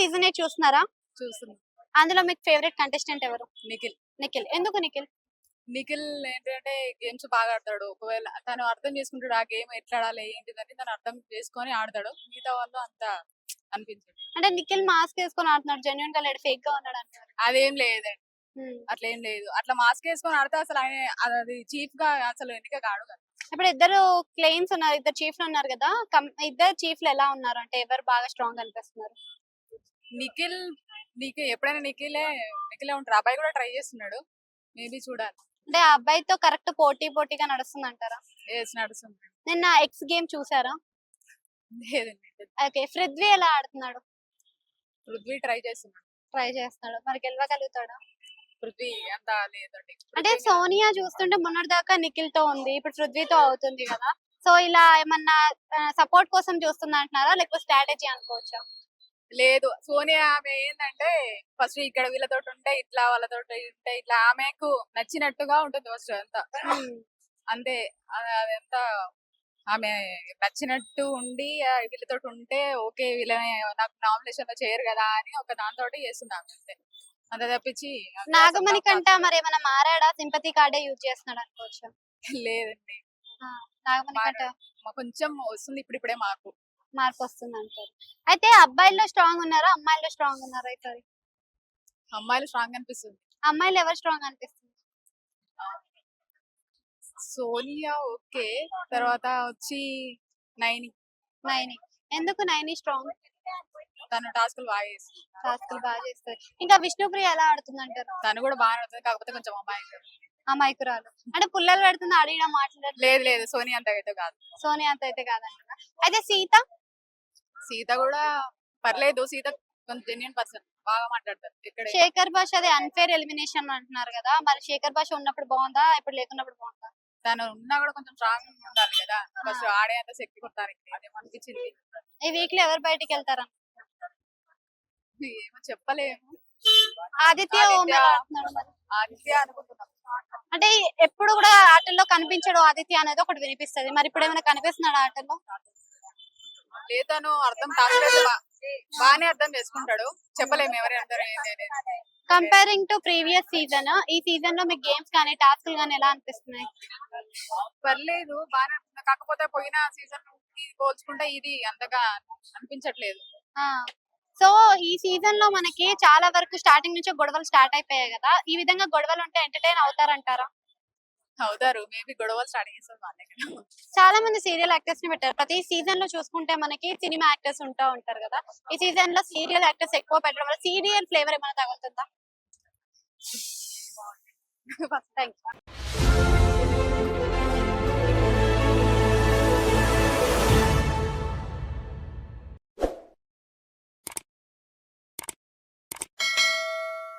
Season చూస్తున్నారా? చూస్తున్నాం. అందులో మీకు ఫేవరెట్ కంటెస్టెంట్ ఎవరు? నిఖిల్. నిఖిల్. ఎందుకు నిఖిల్? నిఖిల్ ఏంటంటే గేమ్స్ బాగా ఆడతాడు. ఒకవేళ తను అర్థం చేసుకుంటాడు ఆ గేమ్ ఎట్లా ఆడాలి ఏంటిదని తను అర్థం చేసుకొని ఆడతాడు. మిగతా వాళ్ళు అంత అనిపించదు. అంటే నిఖిల్ మాస్క్ వేసుకొని ఆడుతున్నాడు. జెన్యున్గా లేడు ఫేక్గా ఉన్నాడు అంటారు అదేం లేదండి అట్లా ఏం లేదు. అట్లా మాస్క్ వేసుకొని ఆడితే అసలు ఆయన అది చీఫ్గా అసలు ఎన్నిక కాడు కదా. ఇప్పుడు ఇద్దరు క్లెయిమ్స్ ఉన్నారు. ఇద్దరు చీఫ్లు ఉన్నారు కదా. ఇద్దరు చీఫ్లు ఎలా ఉన్నారు? అంటే ఎవరు బాగా స్ట్రాంగ్ అనిపిస్తున్నారు? నిఖిల్ నీకు ఎప్పుడైనా నిఖిలే నిఖిలే ఉంటారు అబ్బాయి కూడా ట్రై చేస్తున్నాడు. మేబీ చూడాలి. అంటే ఆ అబ్బాయితో కరెక్ట్ పోటీ పోటీగా నడుస్తుంది అంటారా నడుస్తుంది. నిన్న ఎక్స్ గేమ్ చూసారా? లేదండి. ఓకే పృథ్వీ ఎలా ఆడుతున్నాడు? పృథ్వీ ట్రై చేస్తున్నాడు. ట్రై చేస్తున్నాడు. మరి గెలవగలుగుతాడా? పృథ్వీ అంత లేదండి. అంటే సోనియా చూస్తుంటే మొన్నటి దాకా నిఖిల్తో ఉంది. ఇప్పుడు పృథ్వీతో అవుతుంది కదా. సో ఇలా ఏమన్నా సపోర్ట్ కోసం చూస్తుంది అంటున్నారా లేకపోతే స్ట్రాటజీ అనుకోవచ్చా? లేదు. సోనియా ఆమె ఏంటంటే ఫస్ట్ ఇక్కడ వీళ్ళతో ఉంటే ఇట్లా వాళ్ళతో ఉంటే ఇట్లా ఆమెకు నచ్చినట్టుగా ఉంటుంది ఫస్ట్ అంతా. అంతే. అది- అదంతా ఆమె నచ్చినట్టు ఉండి వీళ్ళతో ఉంటే ఓకే వీళ్ళని నాకు నామినేషన్లో చేయరు కదా అని ఒక దాంతో చేస్తుంది ఆమె అంతే. అంత తప్పించి నాగమణి కంట మరి ఏమైనా మారాడా? సింపతి కార్డే యూజ్ చేస్తున్నాడు అనుకోవచ్చా? లేదండి. నాగమణి కంట. కొంచెం వస్తుంది ఇప్పుడు ఇప్పుడే మాకు. మార్పు వస్తుంది అంటారు. అయితే అబ్బాయిల్లో స్ట్రాంగ్ ఉన్నారా? అమ్మాయిల్లో స్ట్రాంగ్ ఉన్నారా ఈసారి అమ్మాయిలు స్ట్రాంగ్ అనిపిస్తుంది. అమ్మాయిలు ఎవరు స్ట్రాంగ్ అనిపిస్తుంది? సోనియా ఓకే తర్వాత వచ్చి నైని. నైని. ఎందుకు నైని స్ట్రాంగ్? తను టాస్కులు బాగా చేస్తుంది. టాస్కులు బాగా చేస్తారు. ఇంకా విష్ణుప్రియ ఎలా ఆడుతుంది అంటారు తను కూడా బాగానే అవుతుంది కాకపోతే కొంచెం అమ్మాయి అమాయకురాలు అంటే పుల్లలు పెడుతుంది అడిగినా మాట్లాడలేదు లేదు లేదు సోనియా అంత అయితే కాదు. సోనియా అంత అయితే కాదంటున్నా. అయితే సీత? సీత కూడా పర్లేదు. సీత కొంచెం జెన్యున్ పర్సన్ బాగా మాట్లాడతారు ఇక్కడ శేఖర్ భాష అది అన్ఫేర్ ఎలిమినేషన్ అంటున్నారు కదా! మరి శేఖర్ భాష ఉన్నప్పుడు బాగుందా? ఇప్పుడు లేకున్నప్పుడు బాగుందా? తను ఉన్నా కూడా కొంచెం స్ట్రాంగ్ ఉండాలి కదా! ఫస్ట్ ఆడే అంత శక్తి కొట్టానికి అదేమనిపించింది ఈ వీక్లో ఎవరు బయటికి వెళ్తారు ఏమో చెప్పలేము. ఆదిత్య ఆదిత్య అనుకుంటున్నాం. అంటే ఎప్పుడు కూడా ఆటల్లో కనిపించడు ఆదిత్య అనేది ఒకటి వినిపిస్తది. మరి ఇప్పుడు ఏమైనా కనిపిస్తున్నాడు ఆటల్లో? లేదు తను అర్థం టాస్క్ బాగానే అర్థం చేసుకుంటాడు. చెప్పలేము ఎవరి అందరూ ఏంటి అనేది. కంపేరింగ్ టు ప్రీవియస్ సీజన్ ఈ సీజన్లో మీకు గేమ్స్ కానీ టాస్క్లు కానీ ఎలా అనిపిస్తున్నాయి? పర్లేదు బాగానే అనిపిస్తుంది. కాకపోతే పోయిన సీజన్ పోల్చుకుంటే ఇది అంతగా అనిపించట్లేదు. సో ఈ సీజన్లో మనకి చాలా వరకు స్టార్టింగ్ నుంచి గొడవలు స్టార్ట్ అయిపోయాయి కదా. ఈ విధంగా గొడవలు ఉంటే ఎంటర్టైన్ అవుతారంటారా? అవుతారు. మేబీ గొడవలు స్టార్ట్ చేస్తారు వాళ్ళే కదా చాలా మంది సీరియల్ యాక్టర్స్ని పెట్టారు. ప్రతి సీజన్లో చూసుకుంటే మనకి సినిమా యాక్టర్స్ ఉంటా ఉంటారు కదా. ఈ సీజన్లో సీరియల్ యాక్టర్స్ ఎక్కువ పెట్టడం వల్ల సీరియల్ ఫ్లేవర్ ఏమైనా తగులుతుందా? Thank you